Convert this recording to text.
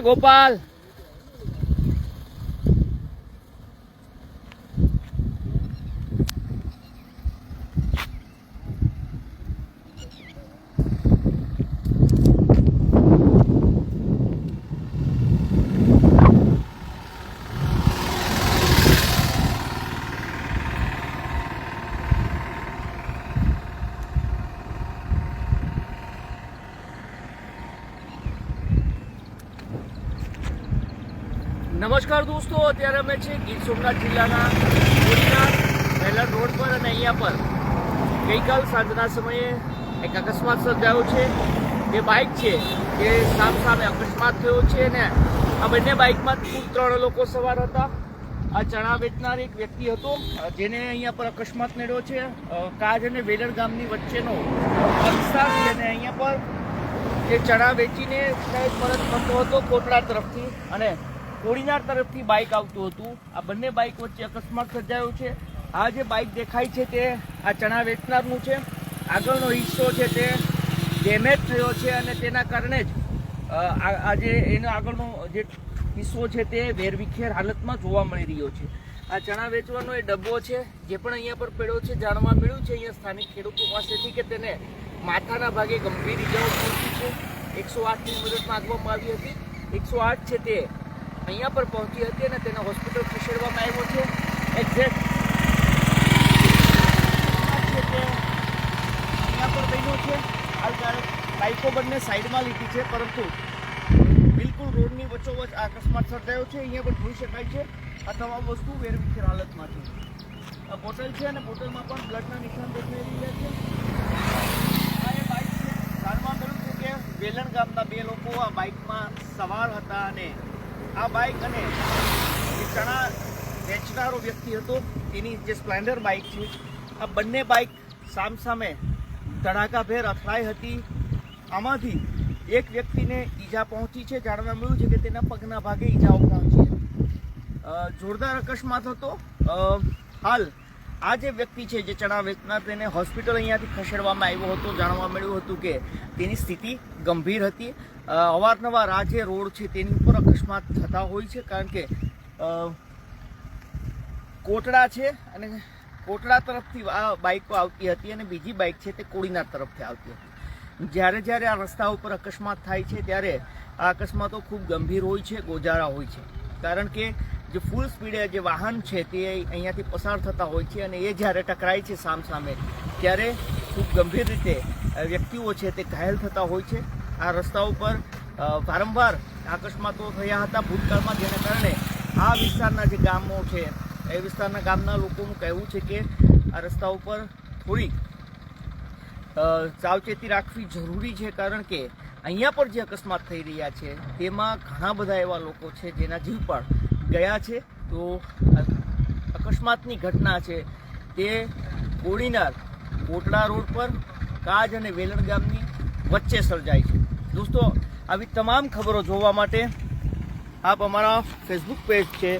ગોપાલ. નમસ્કાર દોસ્તો, અત્યારે અમે છે ગીર સોમનાથ જિલ્લાના વેલર રોડ પર અને અહીંયા પર. ગઈકાલ સાંજના સમયે એક અકસ્માત સર્જાયો છે. જે બાઇક છે એ સામ સામે અકસ્માત થયો છે અને આ બંને બાઇકમાં કુલ ત્રણ લોકો સવાર હતા. આ ચણા વેચનાર એક વ્યક્તિ હતો, જેને અહીંયા પર અકસ્માત નડ્યો છે. કાજ અને વેલર ગામની વચ્ચેનો વિસ્તાર અને અહીંયા પર એ ચણા વેચીને પરત ફરતો હતો કોટડા તરફથી અને કોડીનાર તરફથી બાઇક આવતું હતું. આ બંને બાઇક વચ્ચે અકસ્માત સર્જાયો છે. આ જે બાઇક દેખાય છે તે આ ચણા વેચનારનું છે. આગળનો હિસ્સો છે તે ડેમેજ થયો છે અને તેના કારણે જ અ, આ આ જે એનો આગળનો જે હિસ્સો છે તે વેરવિખેર હાલતમાં જોવા મળી રહ્યો છે. આ ચણા વેચવાનો એ ડબ્બો છે જે પણ અહીંયા પર પડ્યો છે જાણવા મળ્યું છે. અહીંયા સ્થાનિક ખેડૂતો પાસેથી કે તેને માથાના ભાગે ગંભીર ઇજાઓ પહોંચી છે. એકસો આઠની મદદ માંગવામાં આવી હતી. એકસો આઠ છે તે અહીંયા પર પહોંચી હતી અને તેને હોસ્પિટલ ખસેડવામાં આવ્યો છે. એક્ઝેક્ટ અહીંયા પર બન્યો છે. હાલ બાઇકો બંને સાઈડમાં લીધી છે, પરંતુ બિલકુલ રોડની વચ્ચોવચ આ અકસ્માત સર્જાયો છે. અહીંયા પણ જોઈ શકાય છે, આ તમામ વસ્તુ વેરવિખેર હાલતમાં છે આ બોટલ છે અને બોટલમાં પણ બ્લડના નિશાન દેખાઈ રહ્યા છે. આ એ બાઇક છે. જાણવા મળ્યું છે કે વેલણ ગામના બે લોકો આ બાઇકમાં સવાર હતા અને આ બાઇક અને ચણા વેચનારો વ્યક્તિ હતો તેની જે સ્પ્લેન્ડર બાઇક છે, આ બંને બાઇક સામસામે ધડાકાભેર અથડાઈ હતી. આમાંથી એક વ્યક્તિને ઈજા પહોંચી છે, જાણવા મળ્યું છે કે તેના પગના ભાગે ઈજાઓ પહોંચી છે. જોરદાર અકસ્માત હતો. હાલ આ જે વ્યક્તિ છે જે ચણા વેચનાર તેને હોસ્પિટલ અહીંયાથી ખસેડવામાં આવ્યો હતો, જાણવા મળ્યું હતું કે તેની સ્થિતિ ગંભીર હતી. અવારનવાર આ જે રોડ છે તેની ઉપર અકસ્માત થતા હોય છે, કારણ કે કોટડા છે અને કોટડા તરફથી આ બાઇકો આવતી હતી અને બીજી બાઇક છે તે કોડીનાર તરફથી આવતી હતી. જ્યારે જ્યારે આ રસ્તા ઉપર અકસ્માત થાય છે, ત્યારે આ અકસ્માતો ખૂબ ગંભીર હોય છે, ગોજારા હોય છે. કારણ કે જે ફૂલ સ્પીડે જે વાહન છે તે અહીંયાથી પસાર થતા હોય છે અને એ જ્યારે ટકરાય છે સામ સામે, ત્યારે ખૂબ ગંભીર રીતે વ્યક્તિઓ છે તે ઘાયલ થતા હોય છે. આ રસ્તા ઉપર વારંવાર અકસ્માતો થયા હતા ભૂતકાળમાં, જેના કારણે આ વિસ્તારના જે ગામો છે, એ વિસ્તારના ગામના લોકોનું કહેવું છે કે આ રસ્તા ઉપર થોડી સાવચેતી રાખવી જરૂરી છે, કારણ કે અહીંયા પર જે અકસ્માત થઈ રહ્યા છે, તેમાં ઘણા બધા એવા લોકો છે જેના જીવ પણ ગયા છે, તો અકસ્માતની ઘટના છે. તે કોડીનાર, કોટડા રોડ પર કાજ અને વેલણ ગામની વચ્ચે સર્જાય છે. દોસ્તો, આવી તમામ ખબરો જોવા માટે આપ અમારા ફેસબુક પેજ છે